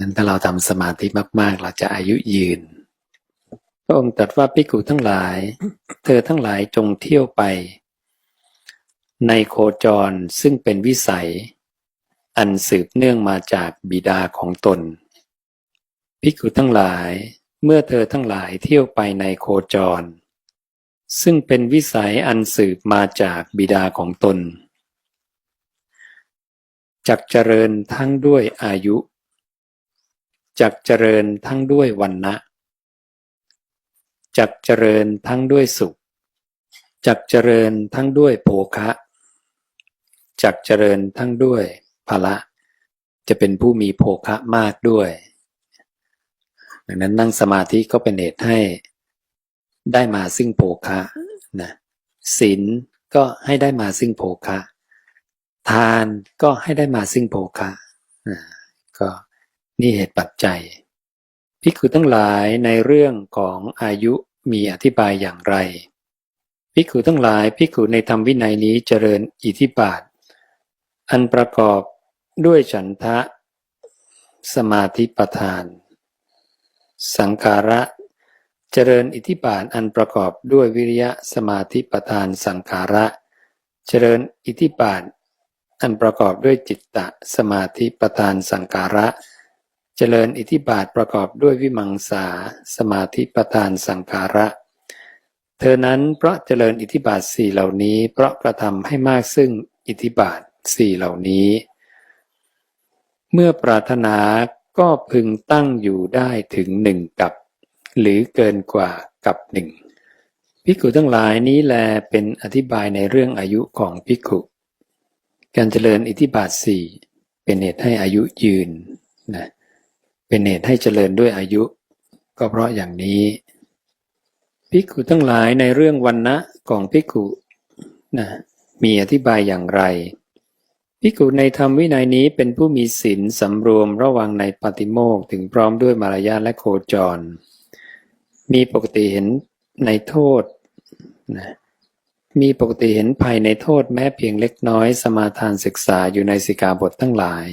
นั้นถ้าเราทำสมาธิมาก ๆ เราจะอายุยืน พระองค์ตรัสว่าภิกุทั้งหลาย เธอทั้งหลายจงเที่ยวไป ในโคจรซึ่งเป็นวิสัย อันสืบเนื่องมาจากบิดาของตนภิกุทั้งหลาย เมื่อเธอทั้งหลายเที่ยวไปในโคจร ซึ่งเป็นวิสัยอันสืบมาจากบิดาของตนจักเจริญทั้งด้วยอายุ จักเจริญทั้งด้วยวันนะจักเจริญทั้งด้วยสุข จักเจริญทั้งด้วยโภคะจักเจริญทั้งด้วยพละ จะเป็นผู้มีโภคะมากด้วย ดังนั้นนั่งสมาธิก็เป็นเหตุให้ได้มาซึ่งโภคะนะศีลก็ให้ได้มาซึ่งโภคะ ทานก็ให้ได้มาซึ่งโภคะก็ นี่เหตุปัจจัยภิกขุทั้งหลายในเรื่องของอายุมีอธิบายอย่างไรภิกขุทั้งหลายภิกขุในธรรมวินัยนี้เจริญอิทธิบาท อันประกอบด้วยฉันทะ สมาธิประธาน สังขาระ เจริญอิทธิบาทอันประกอบด้วยวิริยะสมาธิประธานสังขาระ เจริญอิทธิบาท อันประกอบด้วยจิตตะสมาธิประธานสังการะเจริญอิทธิบาทประกอบด้วยวิมังสาสมาธิประธานสังการะ เธอนั้นเพราะเจริญอิทธิบาทสี่เหล่านี้ เพราะกระทำให้มากซึ่งอิทธิบาทสี่เหล่านี้ เมื่อปรารถนาก็พึงตั้งอยู่ได้ถึงหนึ่งกับ หรือเกินกว่ากับหนึ่งภิกขุทั้งหลายนี้แลเป็นอธิบายในเรื่องอายุของภิกขุ การเจริญอิทธิบาทสี่เป็นเหตุให้อายุยืนนะ เป็นเหตุให้เจริญด้วยอายุ ก็เพราะอย่างนี้ภิกขุทั้งหลายในเรื่องวันนะของภิกขุนะมีอธิบายอย่างไรภิกขุในธรรมวินัยนี้เป็นผู้มีศีลสำรวมระวังในปฏิโมกถึงพร้อมด้วยมารยาทและโคจร มีปกติเห็นในโทษนะมีปกติเห็นภัยในโทษแม้เพียงเล็กน้อยสมาทานศึกษาอยู่ในสิกขาบททั้งหลาย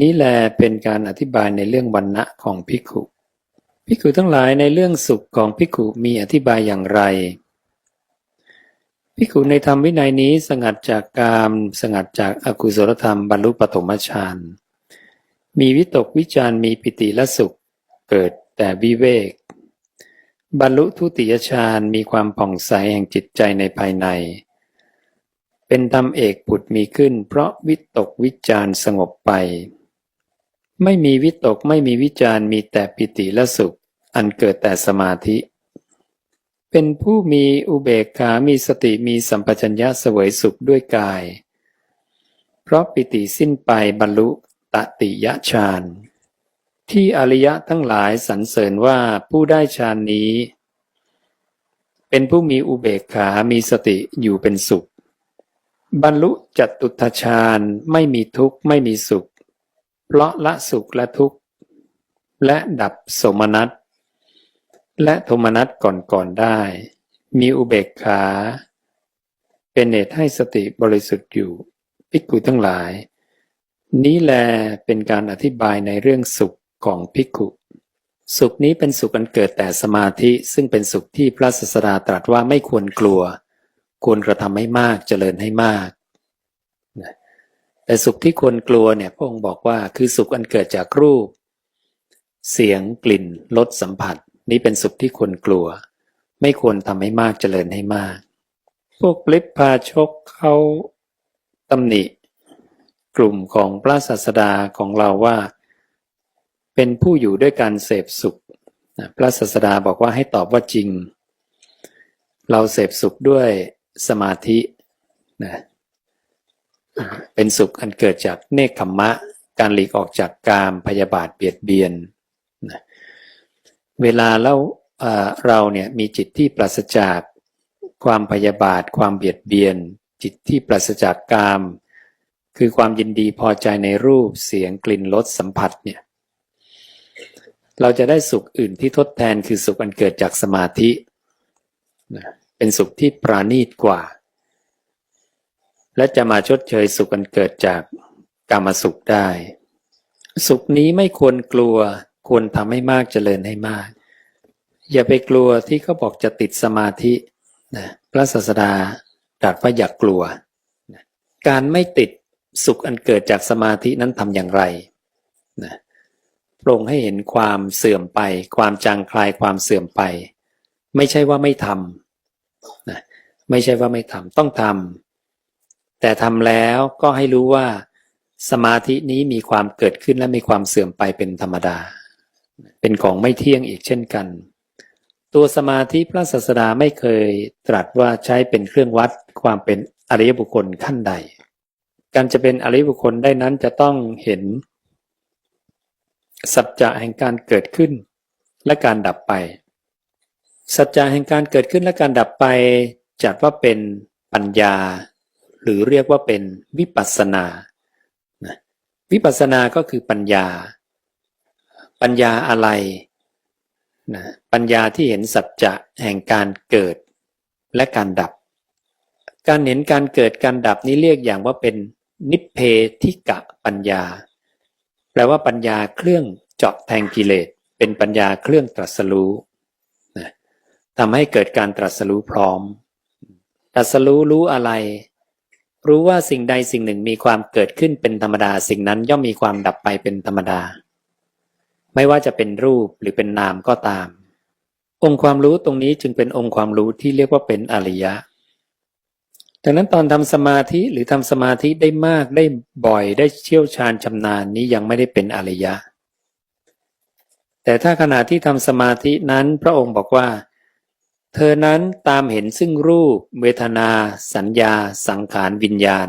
นี้แลเป็นการอธิบายในเรื่องวันณะของภิกขุภิกขุทั้งหลายในเรื่องสุขของภิกขุมีอธิบายอย่างไรภิกขุในธรรมวินัยนี้สงัดจากกามสงัดจากอากุศลธรรมบรรลุปฐมฌานมีวิตกวิจารมีปิติและสุข เกิดแต่วิเวก บรรลุทุติยฌานมีความผ่องใสแห่งจิตใจในภายใน เป็นธรรมเอกผุดมีขึ้น เพราะวิตกวิจารสงบไป ไม่มีวิตกไม่มีวิจารมีแต่ปิติและสุข อันเกิดแต่สมาธิ เป็นผู้มีอุเบกขา มีสติมีสัมปชัญญะเสวยสุขด้วยกาย เพราะปิติสิ้นไปบรรลุตติยฌานที่อริยะทั้งหลายสรรเสริญว่าผู้ได้ฌานนี้ เป็นผู้มีอุเบกขา มีสติอยู่เป็นสุข บรรลุจตุตฌานไม่มีทุกข์ไม่มีสุข เพราะละสุขและทุกข์ และดับโสมนัสและโทมนัสก่อนๆได้ มีอุเบกขา เป็นเหตุให้สติบริสุทธิ์อยู่ภิกขุทั้งหลาย นี้แลเป็นการอธิบายในเรื่องสุขของภิกขุสุขนี้เป็นสุขอันเกิดแต่สมาธิซึ่งเป็นสุขที่พระศาสดาตรัสว่าไม่ควรกลัว ควรกระทำให้มากเจริญให้มาก แต่สุขที่ควรกลัวเนี่ยพระองค์บอกว่าคือสุขอันเกิดจากรูป เสียงกลิ่นรสสัมผัส นี้เป็นสุขที่ควรกลัว ไม่ควรทำให้มากเจริญให้มาก พวกลิปพาชกเขาตำหนิ กลุ่มของพระศาสดาของเราว่า เป็นผู้อยู่ด้วยการเสพสุขพระศาสดาบอกว่าให้ตอบว่าจริง เราเสพสุขด้วยสมาธินะ เป็นสุขอันเกิดจากเนคขมมะ การหลีกออกจากกามพยาบาทเบียดเบียนนะเวลาเราเอ่อเราเนี่ยมีจิตที่ปราศจากความพยาบาท ความเบียดเบียน จิตที่ปราศจากกาม คือความยินดีพอใจในรูปเสียงกลิ่นรสสัมผัสเนี่ยเราจะได้สุขอื่นที่ทดแทนคือสุขอันเกิดจากสมาธิ เป็นสุขที่ปราณีตกว่า และจะมาชดเชยสุขอันเกิดจากกามสุขได้ สุขนี้ไม่ควรกลัว ควรทำให้มากเจริญให้มาก อย่าไปกลัวที่เขาบอกจะติดสมาธินะพระศาสดาตรัสว่าอย่ากกลัวนะการไม่ติดสุขอันเกิดจากสมาธินั้นทำอย่างไรนะพรงให้เห็นความเสื่อมไป ความจางคลายความเสื่อมไป ไม่ใช่ว่าไม่ทำนะไม่ใช่ว่าไม่ทำต้องทำ แต่ทำแล้วก็ให้รู้ว่า สมาธินี้มีความเกิดขึ้นและมีความเสื่อมไปเป็นธรรมดา เป็นของไม่เที่ยงอีกเช่นกัน ตัวสมาธิพระศาสดาไม่เคยตรัสว่าใช้เป็นเครื่องวัดความเป็นอริยบุคคลขั้นใด การจะเป็นอริยบุคคลได้นั้นจะต้องเห็น สัจจะแห่งการเกิดขึ้นและการดับไป สัจจะแห่งการเกิดขึ้นและการดับไปจัดว่าเป็นปัญญา หรือเรียกว่าเป็นวิปัสสนา วิปัสสนาก็คือปัญญา ปัญญาอะไรนะปัญญาที่เห็นสัจจะแห่งการเกิดและการดับ การเห็นการเกิดการดับนี้เรียกอย่างว่าเป็นนิพเพธิกะปัญญา แปลว่าปัญญาเครื่องเจาะแทงกิเลส เป็นปัญญาเครื่องตรัสรู้นะทำให้เกิดการตรัสรู้พร้อม ตรัสรู้รู้อะไร รู้ว่าสิ่งใดสิ่งหนึ่งมีความเกิดขึ้นเป็นธรรมดา สิ่งนั้นย่อมมีความดับไปเป็นธรรมดา ไม่ว่าจะเป็นรูปหรือเป็นนามก็ตาม องค์ความรู้ตรงนี้จึงเป็นองค์ความรู้ที่เรียกว่าเป็นอริยะดังนั้นตอนทำสมาธิหรือทำสมาธิได้มากได้บ่อยได้เชี่ยวชาญชำนาญนี้ยังไม่ได้เป็นอริยะ แต่ถ้าขณะที่ทำสมาธินั้นพระองค์บอกว่า เธอนั้นตามเห็นซึ่งรูป เวทนา สัญญา สังขารวิญญาณ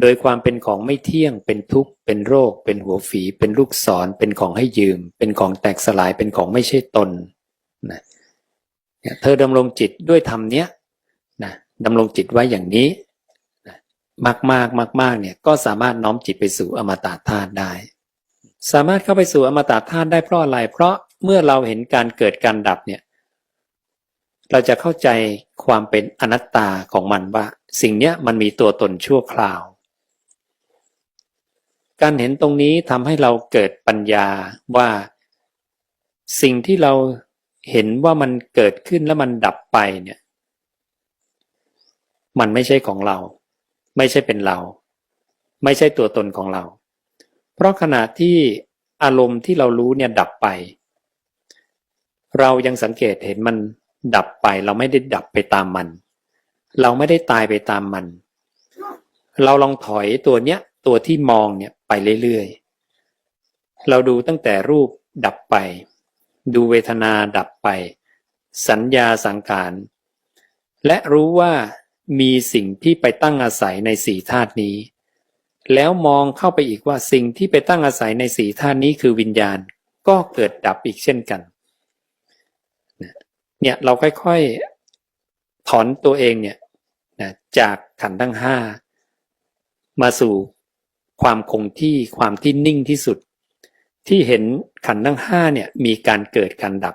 โดยความเป็นของไม่เที่ยง เป็นทุกข์ เป็นโรค เป็นหัวฝี เป็นลูกศร เป็นของให้ยืม เป็นของแตกสลาย เป็นของไม่ใช่ตนนะเธอดำรงจิตด้วยธรรมเนี้ยนะดำรงจิตไว้อย่างนี้นะมากมากมากมากเนี่ยก็สามารถน้อมจิตไปสู่อมตะธาตุได้ สามารถเข้าไปสู่อมตะธาตุได้เพราะอะไร เพราะเมื่อเราเห็นการเกิดการดับเนี่ย เราจะเข้าใจความเป็นอนัตตาของมันว่า สิ่งเนี้ยมันมีตัวตนชั่วคราว การเห็นตรงนี้ทำให้เราเกิดปัญญาว่า สิ่งที่เราเห็นว่ามันเกิดขึ้นแล้วมันดับไปเนี่ย มันไม่ใช่ของเรา ไม่ใช่เป็นเรา ไม่ใช่ตัวตนของเรา เพราะขณะที่อารมณ์ที่เรารู้เนี่ยดับไป เรายังสังเกตเห็นมัน ดับไปเราไม่ได้ดับไปตามมัน เราไม่ได้ตายไปตามมัน เราลองถอยตัวเนี้ยตัวที่มองเนี่ยไปเรื่อยๆ เราดูตั้งแต่รูปดับไป ดูเวทนาดับไป สัญญาสังขารและรู้ว่ามีสิ่งที่ไปตั้งอาศัยในสี่ธาตุนี้ แล้วมองเข้าไปอีกว่าสิ่งที่ไปตั้งอาศัยในสี่ธาตุนี้คือวิญญาณก็เกิดดับอีกเช่นกัน เนี่ยเราค่อยๆถอนตัวเองเนี่ยนะจากขันทั้งห้ามาสู่ความคงที่ความที่นิ่งที่สุด ที่เห็นขันทั้งห้าเนี่ยมีการเกิดการดับ